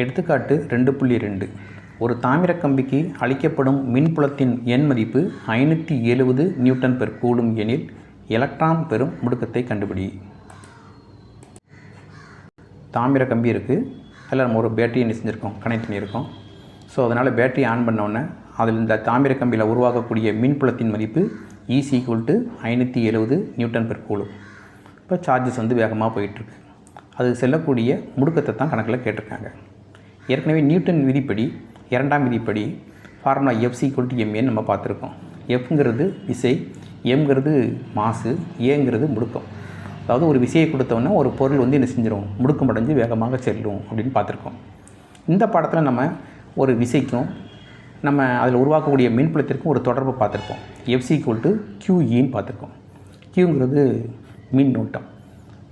எடுத்துக்காட்டு ரெண்டு புள்ளி ரெண்டு. ஒரு தாமிர கம்பிக்கு அளிக்கப்படும் மின்புலத்தின் எண் மதிப்பு ஐநூற்றி எழுபது நியூட்டன் பெர் கூலும் எனில் எலக்ட்ரான் பெறும் முடுக்கத்தை கண்டுபிடி. தாமிர கம்பி இருக்குது அதில் நம்ம ஒரு பேட்டரி என்ன செஞ்சுருக்கோம் கனெக்ட் பண்ணியிருக்கோம். ஸோ அதனால் பேட்டரி ஆன் பண்ண அதில் இந்த தாமிர கம்பியில் உருவாகக்கூடிய மின்புலத்தின் மதிப்பு ஈஸி ஈக்குவல் டு ஐநூற்றி எழுபது நியூட்டன் பெர் கூலும். இப்போ சார்ஜஸ் வந்து வேகமாக போயிட்டுருக்கு அது செல்லக்கூடிய முடுக்கத்தை தான் கணக்கில் கேட்டிருக்காங்க. ஏற்கனவே நியூட்டன் விதிப்படி இரண்டாம் விதிப்படி ஃபார்முலா எஃப்சி ஈக்குவல் எம்ஏன்னு நம்ம பார்த்துருக்கோம். எஃப்ங்கிறது விசை எம்ங்கிறது மாசு ஏங்கிறது முடுக்கம். அதாவது ஒரு விசையை கொடுத்தோன்னே ஒரு பொருள் வந்து என்ன செஞ்சிடும் முடுக்கம் அடைஞ்சு வேகமாக செல்லும் அப்படின்னு பார்த்துருக்கோம். இந்த பாடத்தில் நம்ம ஒரு விசைக்கும் நம்ம அதில் உருவாக்கக்கூடிய மின்புலத்திற்கும் ஒரு தொடர்பை பார்த்துருப்போம். எஃப்சி கோல்ட்டு கியூஇன்னு பார்த்துருக்கோம். கியூங்கிறது மின்னூட்டம்.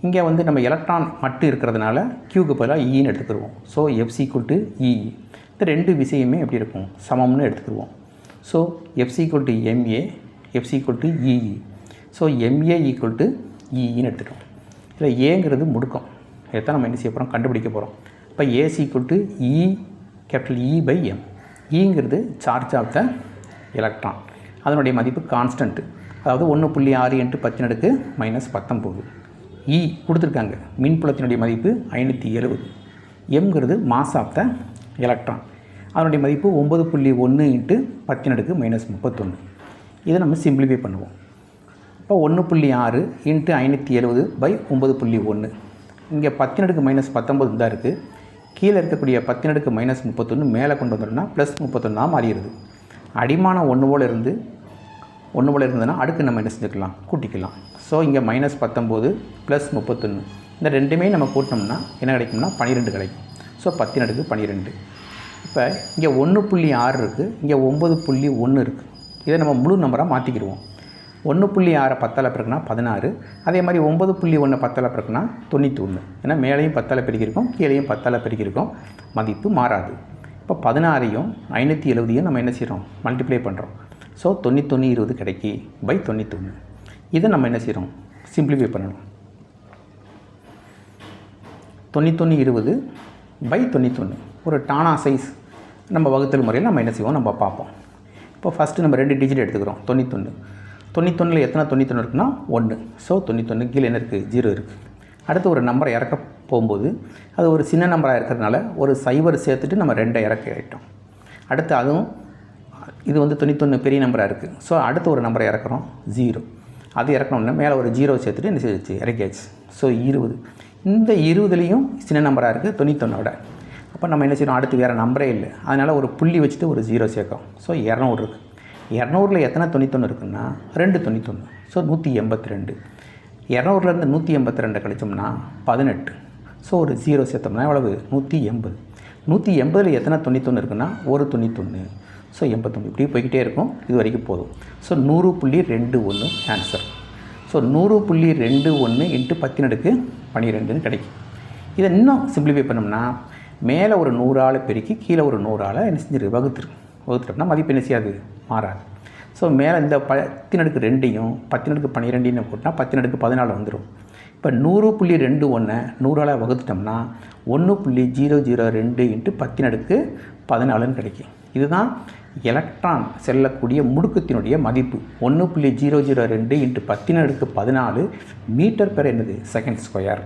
இங்கே வந்து நம்ம எலக்ட்ரான் மட்டும் இருக்கிறதுனால கியூக்கு பதிலாக e இன்னு எடுத்துக்கிடுவோம். So F C equal to E இந்த ரெண்டு விஷயமே எப்படி இருக்கும்? சமம்னு எடுத்துக்கிடுவோம். So F C equal to M A F C equal to E E so M A equal to இஇன்னு எடுத்துட்டோம் இதில் ஏங்கிறது முடுக்கம். இதைத்தான் நம்ம என்ன செய்ய போகிறோம் கண்டுபிடிக்க போகிறோம் இப்போ A C equal to E capital E by M இங்கிறது charge of the electron அதனுடைய மதிப்பு கான்ஸ்டன்ட்டு அதாவது ஒன்று புள்ளி ஆறு இன்ட்டு பத்தினடுக்கு மைனஸ் பத்தொம்போது இ கொடுத்துருக்காங்க. மின்புலத்தினுடைய மதிப்பு ஐநூற்றி எழுபது எம்ங்கிறது மாஸ் ஆஃப் த எலக்ட்ரான் அதனுடைய மதிப்பு ஒம்பது புள்ளி ஒன்று இன்ட்டு பத்தினடுக்கு மைனஸ் முப்பத்தொன்று இதை நம்ம சிம்பிளிஃபை பண்ணுவோம். இப்போ ஒன்று புள்ளி ஆறு இன்ட்டு ஐநூற்றி எழுபது பை ஒம்பது புள்ளி ஒன்று இங்கே பத்தினடுக்கு மைனஸ் பத்தொம்பது தான் இருக்குது கீழே இருக்கக்கூடிய பத்தினடுக்கு மைனஸ் முப்பத்தொன்று மேலே கொண்டு வந்தோம்னா ப்ளஸ் முப்பத்தொன்னா மாறிடுது. அடிமானம் ஒன்று போல் இருந்து ஒன்று போல் இருந்ததுன்னா அடுக்கு நம்ம என்ன செஞ்சுக்கலாம்? கூட்டிக்கலாம். ஸோ இங்கே மைனஸ் பத்தொம்போது ப்ளஸ் முப்பத்தொன்று இந்த ரெண்டுமே நம்ம கூட்டினோம்னா என்ன கிடைக்கும்னா பன்னிரெண்டு கிடைக்கும். ஸோ பத்தினடுக்கு பன்னிரெண்டு இப்போ இங்கே ஒன்று புள்ளி ஆறு இருக்குது இங்கே ஒம்பது புள்ளி ஒன்று இருக்குது இதை நம்ம முழு நம்பராக மாற்றிக்கிடுவோம் ஒன்று புள்ளி ஆறை பத்தால் பிறகுனா பதினாறு. அதே மாதிரி ஒம்பது புள்ளி ஒன்று பத்தால் பிறகுனா தொண்ணூற்றி ஒன்று ஏன்னா மேலேயும் பத்தால் பெருக்கியிருக்கோம் கீழேயும் பத்தால் பெருக்கியிருக்கோம். மதிப்பு மாறாது. இப்போ பதினாறையும் ஐநூற்றி எழுபதையும் நம்ம என்ன செய்கிறோம் மல்டிப்ளை பண்ணுறோம் ஸோ தொண்ணூத்தொன்று இருபது கிடைக்கி பை தொண்ணூத்தொன்று இதை நம்ம என்ன செய்கிறோம் சிம்பிளிஃபை பண்ணணும். தொண்ணூத்தொன்று இருபது பை தொண்ணூத்தொன்று ஒரு டானா சைஸ் நம்ம வகுத்தல் முறையில் நம்ம என்ன செய்வோம்? நம்ம பார்ப்போம். இப்போ ஃபஸ்ட்டு நம்ம ரெண்டு டிஜிட் எடுத்துக்கிறோம். தொண்ணூத்தொன்று தொண்ணூத்தொன்றில் எத்தனை தொண்ணூத்தொன்று இருக்குன்னா? ஒன்று ஸோ தொண்ணூத்தொன்று கீழே என்ன இருக்குது ஜீரோ இருக்குது அடுத்து ஒரு நம்பரை இறக்க போகும்போது அது ஒரு சின்ன நம்பராக இருக்கிறதுனால ஒரு சைபர் சேர்த்துட்டு நம்ம ரெண்டை இறக்க ஆகிட்டோம் அடுத்து அதுவும் இது வந்து தொண்ணூத்தொன்று பெரிய நம்பராக இருக்குது ஸோ அடுத்த ஒரு நம்பரை இறக்குறோம். ஜீரோ அது இறக்கணும்னா மேலே ஒரு ஜீரோ சேர்த்துட்டு என்ன செய்ச்சு இறக்கியாச்சு. ஸோ இருபது. இந்த இருபதுலேயும் சின்ன நம்பராக இருக்குது தொண்ணூத்தொன்னோட. அப்போ நம்ம என்ன செய்யணும்? அடுத்து வேறு நம்பரே இல்லை. அதனால் ஒரு புள்ளி வச்சுட்டு ஒரு ஜீரோ சேர்க்கும் ஸோ இரநூறு இருக்குது இரநூறுல எத்தனை தொண்ணூத்தொன்று இருக்குன்னா ரெண்டு தொண்ணூத்தொன்று ஸோ நூற்றி எண்பத்தி ரெண்டு இரநூறுலேருந்து நூற்றி எண்பத்தி ரெண்டு கழிச்சோம்னா பதினெட்டு. ஸோ ஒரு ஜீரோ சேர்த்தோம்னா எவ்வளவு? நூற்றி எண்பது. நூற்றி எண்பதில் எத்தனை தொண்ணூத்தொன்று இருக்குன்னா ஒரு தொண்ணூத்தொன்று ஸோ எண்பத்தொம்பது இப்படி போய்கிட்டே இருக்கும். இது வரைக்கும் போதும். ஸோ நூறு புள்ளி ரெண்டு ஒன்று ஆன்சர் ஸோ நூறு புள்ளி ரெண்டு ஒன்று இன்ட்டு பத்தினடுக்கு பன்னிரெண்டுன்னு கிடைக்கும். இதை இன்னும் சிம்பிளிஃபை பண்ணோம்னா மேலே ஒரு நூறால் பெருக்கி கீழே ஒரு நூறால் என்ன செஞ்சிரு? வகுத்துரு. வகுத்துட்டோம்னா மதிப்பு என்ன செய்யாது? மாறாது. ஸோ மேலே இந்த பத்தினடுக்கு ரெண்டையும் பத்தினடுக்கு பன்னிரெண்டையும் போட்டால் பத்தினடுக்கு பதினாலு வந்துடும் இப்போ நூறு புள்ளி ரெண்டு ஒன்றை நூறால் வகுத்துட்டோம்னா ஒன்று புள்ளி ஜீரோ ஜீரோ ரெண்டு இன்ட்டு பத்தினடுக்கு பதினாலுன்னு கிடைக்கும். இதுதான் எலக்ட்ரான் செல்லக்கூடிய முடுக்கத்தினுடைய மதிப்பு. ஒன்று புள்ளி ஜீரோ ஜீரோ ரெண்டு இன்ட்டு பத்தினடுக்கு பதினாலு மீட்டர் பெர் என்னது? Second square